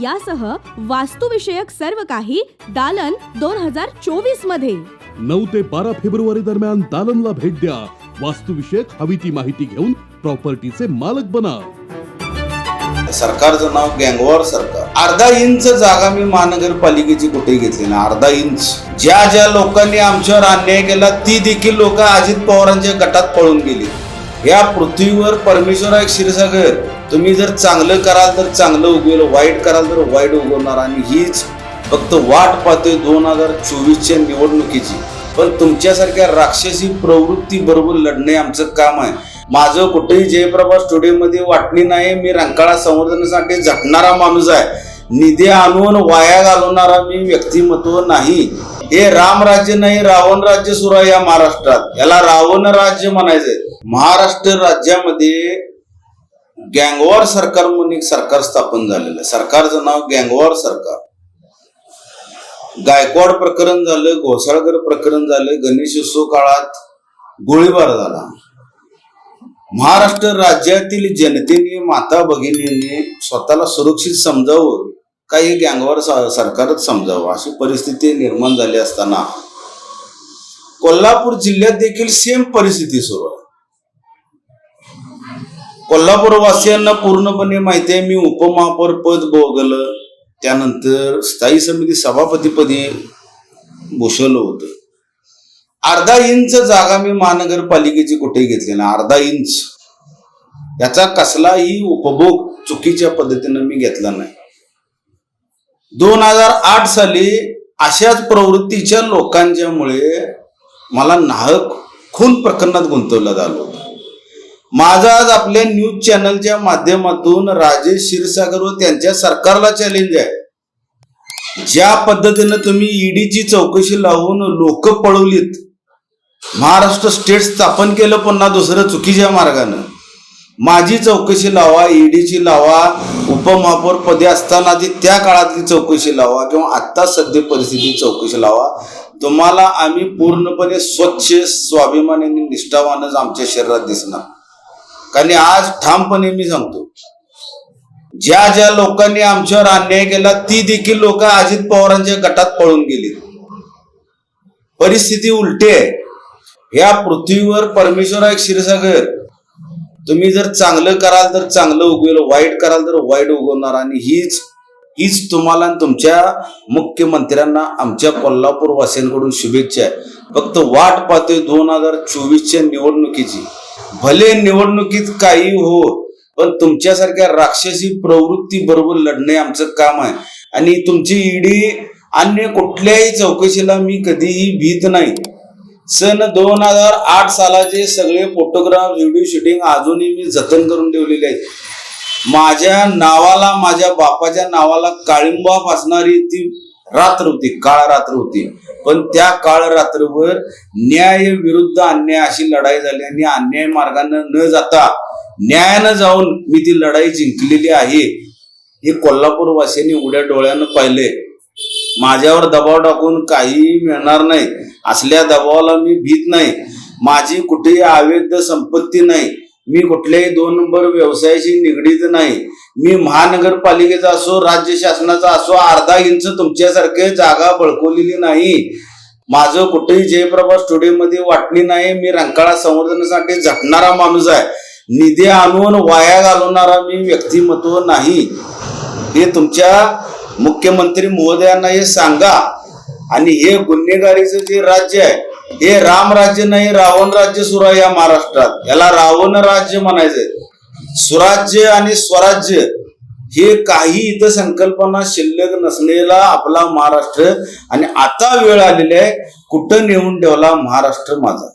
यासह वास्तुविषयक सर्व काही दालन दोन हजार चोवीसमध्ये. नऊ ते बारा फेब्रुवारी दरम्यान दालनला भेट द्या. वास्तुविषयक हवी ती माहिती घेऊन प्रॉपर्टीचे मालक बना. सरकारचं नाव गँगवॉर सरकार. अर्धा इंच जागा मी महानगरपालिकेची कुठे घेतली ना अर्धा इंच. ज्या ज्या लोकांनी आमच्यावर अन्याय केला ती देखील लोक अजित पवारांच्या गटात पळून गेली. या पृथ्वीवर परमेश्वर आहे क्षीरसागर. तुम्ही जर चांगलं कराल तर चांगलं उगवेल वाईट कराल तर वाईट उगवणार. आणि हीच फक्त वाट पाहते दोन हजार चोवीसच्या निवडणुकीची. पण तुमच्यासारख्या राक्षसी प्रवृत्ती बरोबर लढणे आमचं काम आहे. माझं कुठेही जयप्रभा स्टुडिओमध्ये वाटणी नाही. मी रंकाळा संवर्धनासाठी झटणारा माणूस आहे. निधी आणून वाया घालवणारा मी व्यक्तिमत्व नाही. हे राम राज्य नाही रावण राज्य सुरू आहे या महाराष्ट्रात. याला रावण राज्य म्हणायचंय. महाराष्ट्र राज्यामध्ये गँगवार सरकार म्हणून एक सरकार स्थापन झालेलं आहे. सरकारचं नाव गँगवार सरकार. गायकवाड प्रकरण झालं घोसाळकर प्रकरण झालं गणेश उत्सव काळात गोळीबार झाला. महाराष्ट्र राज्यातील जनतेने माता भगिनींनी स्वतःला सुरक्षित समजावं. काही गँगवार सरकारच समजावं. अशी परिस्थिती निर्माण झाली असताना कोल्हापूर जिल्ह्यात देखील सेम परिस्थिती सुरू आहे. कोल्हापूरवासियांना पूर्णपणे माहिती आहे मी उपमहापौर पद भोगलं. त्यानंतर स्थायी समिती सभापतीपदी भूषवलं होतं. अर्धा इंच जागा मी महानगरपालिकेची कुठे घेतली ना अर्धा इंच. याचा कसलाही उपभोग चुकीच्या पद्धतीनं मी घेतला नाही. दोन हजार आठ साली अशाच प्रवृत्तीच्या लोकांच्यामुळे मला नाहक खून प्रकरणात गुंतवलं झालं होतं. माझं आज आपल्या न्यूज चॅनलच्या माध्यमातून राजेश क्षीरसागर व त्यांच्या सरकारला चॅलेंज आहे. ज्या पद्धतीनं तुम्ही ईडीची चौकशी लावून लोक पळवलीत महाराष्ट्र स्टेट स्थापन केलं पुन्हा दुसरं चुकीच्या मार्गानं माझी चौकशी लावा ईडीची लावा उपमहापौर पदी असताना ती त्या काळातली चौकशी लावा किंवा आत्ता सध्या परिस्थिती चौकशी लावा तुम्हाला आम्ही पूर्णपणे स्वच्छ स्वाभिमानी आणि निष्ठावानच आमच्या शरीरात दिसणार. कारण आज ठामपणे मी सांगतो ज्या ज्या लोकांनी आमच्यावर अन्याय केला ती देखील लोक अजित पवारांच्या गटात पळून गेली. परिस्थिती उलटी आहे. या पृथ्वीवर परमेश्वर एक क्षीरसागर. तुम्ही जर चांगलं कराल तर चांगलं उगवेल वाईट कराल तर वाईट उगवणार. आणि हीच हीच तुम्हाला आणि तुमच्या मुख्यमंत्र्यांना आमच्या कोल्हापूर वासियांकडून शुभेच्छा आहे. फक्त वाट पाहते दोन हजार चोवीसच्या निवडणुकीची. भले निवडणुकीत काही हो पण तुमच्यासारख्या राक्षसी प्रवृत्ती बरोबर लढणे आमचं काम आहे. आणि तुमची ईडी अन्य कुठल्याही चौकशीला मी कधीही भीत नाही. सन दोन हजार आठ सालाचे सगळे फोटोग्राफ व्हिडिओ शूटिंग अजूनही मी जतन करून ठेवलेले आहेत. माझ्या नावाला माझ्या बापाच्या नावाला काळिंबा फासणारी ती रात्र होती काळ रात्र होती. पण त्या काळ रात्रभर न्याय विरुद्ध अन्याय अशी लढाई झाली आणि अन्याय मार्गानं न जाता न्यायानं जाऊन मी ती लढाई जिंकलेली आहे. हे कोल्हापूर वासियांनी उड्या डोळ्यानं पाहिले माझ्यावर दबाव टाकून काहीही मिळणार नाही. असल्या दबावाला मी भीत नाही. माझी कुठेही अवैध संपत्ती नाही. मी कुठल्याही दोन नंबर व्यवसायाशी निगडीत नाही. मी महानगरपालिकेचा असो राज्य शासनाचा असो अर्धा इंच तुमच्यासारखे जागा बळकवलेली नाही. माझं कुठेही जयप्रभा स्टुडिओमध्ये वाटणी नाही. मी रंकाळा संवर्धनासाठी झटणारा माणूस आहे. निधी आणून वाया घालवणारा मी व्यक्तिमत्व नाही. हे तुमच्या मुख्यमंत्री महोदयांना हे सांगा. आणि हे गुन्हेगारीचं जे राज्य आहे हे राम राज्य नाही रावण राज्य सुरू आहे या महाराष्ट्रात. याला रावण राज्य म्हणायचंय. सुराज्य आणि स्वराज्य हे काही इथं संकल्पना शिल्लक नसलेला आपला महाराष्ट्र. आणि आता वेळ आलेली आहे कुठं नेऊन ठेवला महाराष्ट्र माझा?